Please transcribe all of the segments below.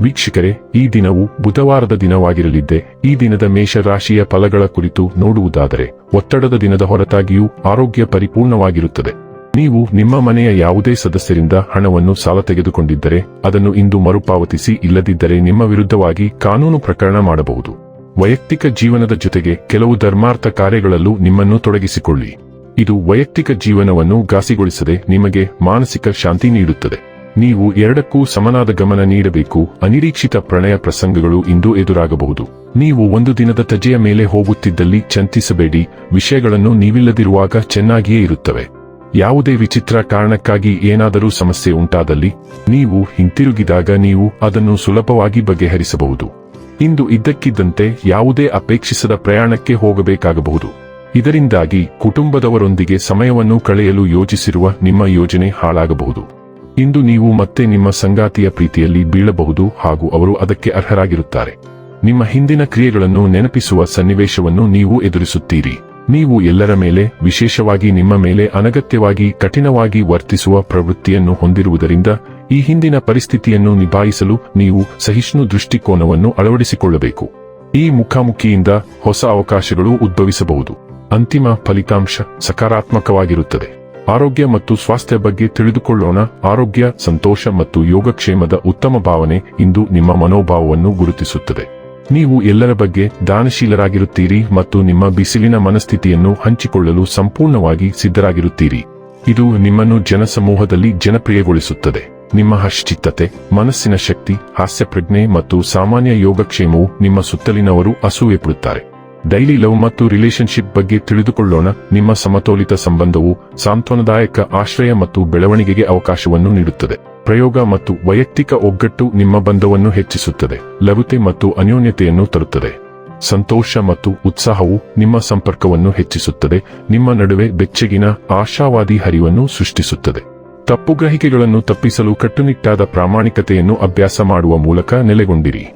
ವೀಕ್ಷಕರೇ, ಈ ದಿನವು ಬುಧವಾರದ ದಿನವಾಗಿರಲಿದ್ದೆ. ಈ ದಿನದ ಮೇಷರಾಶಿಯ ಫಲಗಳ ಕುರಿತು ನೋಡುವುದಾದರೆ, ಒತ್ತಡದ ದಿನದ ಹೊರತಾಗಿಯೂ ಆರೋಗ್ಯ ಪರಿಪೂರ್ಣವಾಗಿರುತ್ತದೆ. ನೀವು ನಿಮ್ಮ ಮನೆಯ ಯಾವುದೇ ಸದಸ್ಯರಿಂದ ಹಣವನ್ನು ಸಾಲ ತೆಗೆದುಕೊಂಡಿದ್ದರೆ, ಅದನ್ನು ಇಂದು ಮರುಪಾವತಿಸಿ ಇಲ್ಲದಿದ್ದರೆ ನಿಮ್ಮ ವಿರುದ್ಧವಾಗಿ ಕಾನೂನು ಪ್ರಕರಣ ಮಾಡಬಹುದು. ವೈಯಕ್ತಿಕ ಜೀವನದ ಜೊತೆಗೆ ಕೆಲವು ಧರ್ಮಾರ್ಥ ಕಾರ್ಯಗಳಲ್ಲೂ ನಿಮ್ಮನ್ನು ತೊಡಗಿಸಿಕೊಳ್ಳಿ. ಇದು ವೈಯಕ್ತಿಕ ಜೀವನವನ್ನು ಘಾಸಿಗೊಳಿಸದೆ ನಿಮಗೆ ಮಾನಸಿಕ ಶಾಂತಿ ನೀಡುತ್ತದೆ. ನೀವು ಎರಡಕ್ಕೂ ಸಮನಾದ ಗಮನ ನೀಡಬೇಕು. ಅನಿರೀಕ್ಷಿತ ಪ್ರಣಯ ಪ್ರಸಂಗಗಳು ಇಂದು ಎದುರಾಗಬಹುದು. ನೀವು ಒಂದು ದಿನದ ತಜೆಯ ಮೇಲೆ ಹೋಗುತ್ತಿದ್ದಲ್ಲಿ ಚಂತಿಸಬೇಡಿ. ವಿಷಯಗಳನ್ನು ನೀವಿಲ್ಲದಿರುವಾಗ ಚೆನ್ನಾಗಿಯೇ ಇರುತ್ತವೆ. ಯಾವುದೇ ವಿಚಿತ್ರ ಕಾರಣಕ್ಕಾಗಿ ಏನಾದರೂ ಸಮಸ್ಯೆ ಉಂಟಾದಲ್ಲಿ, ನೀವು ಹಿಂತಿರುಗಿದಾಗ ನೀವು ಅದನ್ನು ಸುಲಭವಾಗಿ ಬಗೆಹರಿಸಬಹುದು. ಇಂದು ಇದ್ದಕ್ಕಿದ್ದಂತೆ ಯಾವುದೇ ಅಪೇಕ್ಷಿಸದ ಪ್ರಯಾಣಕ್ಕೆ ಹೋಗಬೇಕಾಗಬಹುದು. ಇದರಿಂದಾಗಿ ಕುಟುಂಬದವರೊಂದಿಗೆ ಸಮಯವನ್ನು ಕಳೆಯಲು ಯೋಜಿಸಿರುವ ನಿಮ್ಮ ಯೋಜನೆ ಹಾಳಾಗಬಹುದು. ಇಂದು ನೀವು ಮತ್ತೆ ನಿಮ್ಮ ಸಂಗಾತಿಯ ಪ್ರೀತಿಯಲ್ಲಿ ಬೀಳಬಹುದು ಹಾಗೂ ಅವರು ಅದಕ್ಕೆ ಅರ್ಹರಾಗಿರುತ್ತಾರೆ. ನಿಮ್ಮ ಹಿಂದಿನ ಕ್ರಿಯೆಗಳನ್ನು ನೆನಪಿಸುವ ಸನ್ನಿವೇಶವನ್ನು ನೀವು ಎದುರಿಸುತ್ತೀರಿ. ನೀವು ಎಲ್ಲರ ಮೇಲೆ, ವಿಶೇಷವಾಗಿ ನಿಮ್ಮ ಮೇಲೆ ಅನಗತ್ಯವಾಗಿ, ಕಠಿಣವಾಗಿ ವರ್ತಿಸುವ ಪ್ರವೃತ್ತಿಯನ್ನು ಹೊಂದಿರುವುದರಿಂದ ಈ ಹಿಂದಿನ ಪರಿಸ್ಥಿತಿಯನ್ನು ನಿಭಾಯಿಸಲು ನೀವು ಸಹಿಷ್ಣು ದೃಷ್ಟಿಕೋನವನ್ನು ಅಳವಡಿಸಿಕೊಳ್ಳಬೇಕು. ಈ ಮುಖಾಮುಖಿಯಿಂದ ಹೊಸ ಅವಕಾಶಗಳು ಉದ್ಭವಿಸಬಹುದು. ಅಂತಿಮ ಫಲಿತಾಂಶ ಸಕಾರಾತ್ಮಕವಾಗಿರುತ್ತದೆ. ಆರೋಗ್ಯ ಮತ್ತು ಸ್ವಾಸ್ಥ್ಯ ಬಗ್ಗೆ ತಿಳಿದುಕೊಳ್ಳೋಣ. ಆರೋಗ್ಯ, ಸಂತೋಷ ಮತ್ತು ಯೋಗಕ್ಷೇಮದ ಉತ್ತಮ ಭಾವನೆ ಇಂದು ನಿಮ್ಮ ಮನೋಭಾವವನ್ನು ಗುರುತಿಸುತ್ತದೆ. ನೀವು ಎಲ್ಲರ ಬಗ್ಗೆ ದಾನಶೀಲರಾಗಿರುತ್ತೀರಿ ಮತ್ತು ನಿಮ್ಮ ಬಿಸಿಲಿನ ಮನಸ್ಥಿತಿಯನ್ನು ಹಂಚಿಕೊಳ್ಳಲು ಸಂಪೂರ್ಣವಾಗಿ ಸಿದ್ಧರಾಗಿರುತ್ತೀರಿ. ಇದು ನಿಮ್ಮನ್ನು ಜನಸಮೂಹದಲ್ಲಿ ಜನಪ್ರಿಯಗೊಳಿಸುತ್ತದೆ. ನಿಮ್ಮ ಹಶ್ಚಿತ್ತತೆ ಮನಸ್ಸಿನ ಶಕ್ತಿ, ಹಾಸ್ಯಪ್ರಜ್ಞೆ ಮತ್ತು ಸಾಮಾನ್ಯ ಯೋಗಕ್ಷೇಮವು ನಿಮ್ಮ ಸುತ್ತಲಿನವರು ಅಸೂಯೆ ಪಡುತ್ತಾರೆ ಡೈಲಿ ಲವ್ ಮತ್ತು ರಿಲೇಶನ್ಶಿಪ್ ಬಗ್ಗೆ ತಿಳಿದುಕೊಳ್ಳೋಣ. ನಿಮ್ಮ ಸಮತೋಲಿತ ಸಂಬಂಧವು ಸಾಂತ್ವನದಾಯಕ ಆಶ್ರಯ ಮತ್ತು ಬೆಳವಣಿಗೆಗೆ ಅವಕಾಶವನ್ನು ನೀಡುತ್ತದೆ. ಪ್ರಯೋಗ ಮತ್ತು ವೈಯಕ್ತಿಕ ಒಗ್ಗಟ್ಟು ನಿಮ್ಮ ಬಂಧವನ್ನು ಹೆಚ್ಚಿಸುತ್ತದೆ. ಲಘುತೆ ಮತ್ತು ಅನ್ಯೋನ್ಯತೆಯನ್ನು ತರುತ್ತದೆ. ಸಂತೋಷ ಮತ್ತು ಉತ್ಸಾಹವು ನಿಮ್ಮ ಸಂಪರ್ಕವನ್ನು ಹೆಚ್ಚಿಸುತ್ತದೆ. ನಿಮ್ಮ ನಡುವೆ ಬೆಚ್ಚಗಿನ, ಆಶಾವಾದಿ ಹರಿವನ್ನು ಸೃಷ್ಟಿಸುತ್ತದೆ. ತಪ್ಪುಗ್ರಹಿಕೆಗಳನ್ನು ತಪ್ಪಿಸಲು ಕಟ್ಟುನಿಟ್ಟಾದ ಪ್ರಾಮಾಣಿಕತೆಯನ್ನು ಅಭ್ಯಾಸ ಮಾಡುವ ಮೂಲಕ ನೆಲೆಗೊಂಡಿರಿ.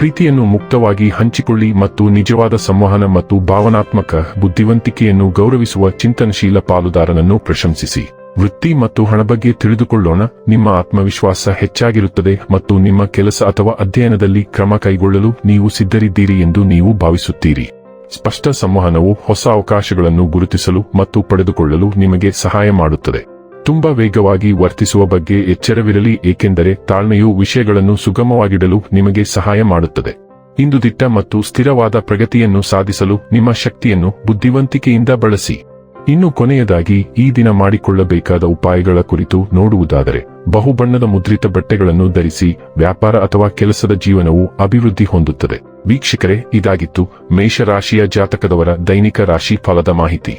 ಪ್ರೀತಿಯನ್ನು ಮುಕ್ತವಾಗಿ ಹಂಚಿಕೊಳ್ಳಿ ಮತ್ತು ನಿಜವಾದ ಸಂವಹನ ಮತ್ತು ಭಾವನಾತ್ಮಕ ಬುದ್ಧಿವಂತಿಕೆಯನ್ನು ಗೌರವಿಸುವ ಚಿಂತನಶೀಲ ಪಾಲುದಾರನನ್ನು ಪ್ರಶಂಸಿಸಿ. ವೃತ್ತಿ ಮತ್ತು ಹಣ ಬಗ್ಗೆ ತಿಳಿದುಕೊಳ್ಳೋಣ. ನಿಮ್ಮ ಆತ್ಮವಿಶ್ವಾಸ ಹೆಚ್ಚಾಗಿರುತ್ತದೆ ಮತ್ತು ನಿಮ್ಮ ಕೆಲಸ ಅಥವಾ ಅಧ್ಯಯನದಲ್ಲಿ ಕ್ರಮ ಕೈಗೊಳ್ಳಲು ನೀವು ಸಿದ್ಧರಿದ್ದೀರಿ ಎಂದು ನೀವು ಭಾವಿಸುತ್ತೀರಿ. ಸ್ಪಷ್ಟ ಸಂವಹನವು ಹೊಸ ಅವಕಾಶಗಳನ್ನು ಗುರುತಿಸಲು ಮತ್ತು ಪಡೆದುಕೊಳ್ಳಲು ನಿಮಗೆ ಸಹಾಯ ಮಾಡುತ್ತದೆ. ತುಂಬಾ ವೇಗವಾಗಿ ವರ್ತಿಸುವ ಬಗ್ಗೆ ಎಚ್ಚರವಿರಲಿ, ಏಕೆಂದರೆ ತಾಳ್ಮೆಯು ವಿಷಯಗಳನ್ನು ಸುಗಮವಾಗಿಡಲು ನಿಮಗೆ ಸಹಾಯ ಮಾಡುತ್ತದೆ. ಇಂದು ದಿಟ್ಟ ಮತ್ತು ಸ್ಥಿರವಾದ ಪ್ರಗತಿಯನ್ನು ಸಾಧಿಸಲು ನಿಮ್ಮ ಶಕ್ತಿಯನ್ನು ಬುದ್ಧಿವಂತಿಕೆಯಿಂದ ಬಳಸಿ. ಇನ್ನು ಕೊನೆಯದಾಗಿ, ಈ ದಿನ ಮಾಡಿಕೊಳ್ಳಬೇಕಾದ ಉಪಾಯಗಳ ಕುರಿತು ನೋಡುವುದಾದರೆ, ಬಹುಬಣ್ಣದ ಮುದ್ರಿತ ಬಟ್ಟೆಗಳನ್ನು ಧರಿಸಿ, ವ್ಯಾಪಾರ ಅಥವಾ ಕೆಲಸದ ಜೀವನವು ಅಭಿವೃದ್ಧಿ ಹೊಂದುತ್ತದೆ. ವೀಕ್ಷಕರೇ, ಇದಾಗಿತ್ತು ಮೇಷರಾಶಿಯ ಜಾತಕದವರ ದೈನಿಕ ರಾಶಿ ಫಲದ ಮಾಹಿತಿ.